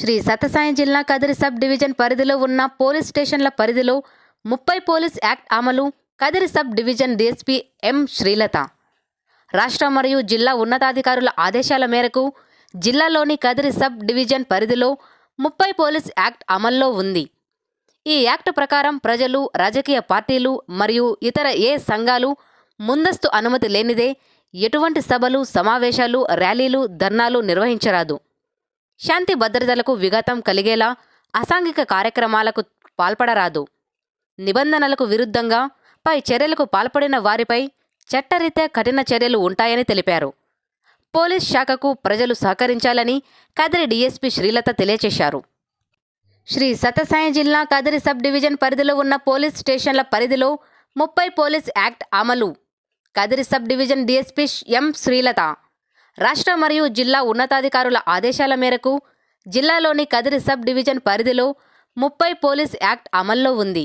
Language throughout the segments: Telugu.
శ్రీ సత్యసాయి జిల్లా కదిరి సబ్ డివిజన్ పరిధిలో ఉన్న పోలీస్ స్టేషన్ల పరిధిలో ముప్పై పోలీస్ యాక్ట్ అమలు Kadiri sub division DSP M Srilatha. రాష్ట్ర మరియు జిల్లా ఉన్నతాధికారుల ఆదేశాల మేరకు జిల్లాలోని కదిరి సబ్ డివిజన్ పరిధిలో ముప్పై పోలీస్ యాక్ట్ అమల్లో ఉంది. ఈ యాక్ట్ ప్రకారం ప్రజలు రాజకీయ పార్టీలు మరియు ఇతర ఏ సంఘాలు ముందస్తు అనుమతి లేనిదే ఎటువంటి సభలు సమావేశాలు ర్యాలీలు ధర్నాలు నిర్వహించరాదు. శాంతి భద్రతలకు విఘాతం కలిగేలా అసాంఘిక కార్యక్రమాలకు పాల్పడరాదు. నిబంధనలకు విరుద్ధంగా పై చర్యలకు పాల్పడిన వారిపై చట్టరీత్యా కఠిన చర్యలు ఉంటాయని తెలిపారు. పోలీస్ శాఖకు ప్రజలు సహకరించాలని కదిరి డీఎస్పీ శ్రీలత తెలియచేశారు శ్రీ సత్యసాయి జిల్లా కదిరి సబ్ డివిజన్ పరిధిలో ఉన్న పోలీస్ స్టేషన్ల పరిధిలో ముప్పై పోలీస్ యాక్ట్ అమలు. Kadiri sub division DSP M Srilatha రాష్ట్ర మరియు జిల్లా ఉన్నతాధికారుల ఆదేశాల మేరకు జిల్లాలోని కదిరి సబ్ డివిజన్ పరిధిలో ముప్పై పోలీస్ యాక్ట్ అమల్లో ఉంది.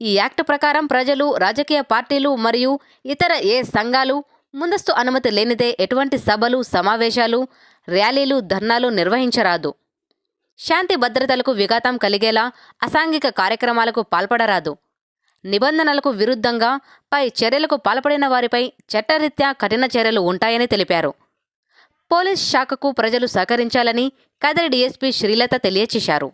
ఈ యాక్ట్ ప్రకారం ప్రజలు రాజకీయ పార్టీలు మరియు ఇతర ఏ సంఘాలు ముందస్తు అనుమతి లేనిదే ఎటువంటి సభలు సమావేశాలు ర్యాలీలు ధర్నాలు నిర్వహించరాదు. శాంతి భద్రతలకు విఘాతం కలిగేలా అసాంఘిక కార్యక్రమాలకు పాల్పడరాదు. నిబంధనలకు విరుద్ధంగా పై చర్యలకు పాల్పడిన వారిపై చట్టరీత్యా కఠిన చర్యలు ఉంటాయని తెలిపారు. పోలీస్ శాఖకు ప్రజలు సహకరించాలని కదిరి డీఎస్పీ శ్రీలత తెలియచేశారు.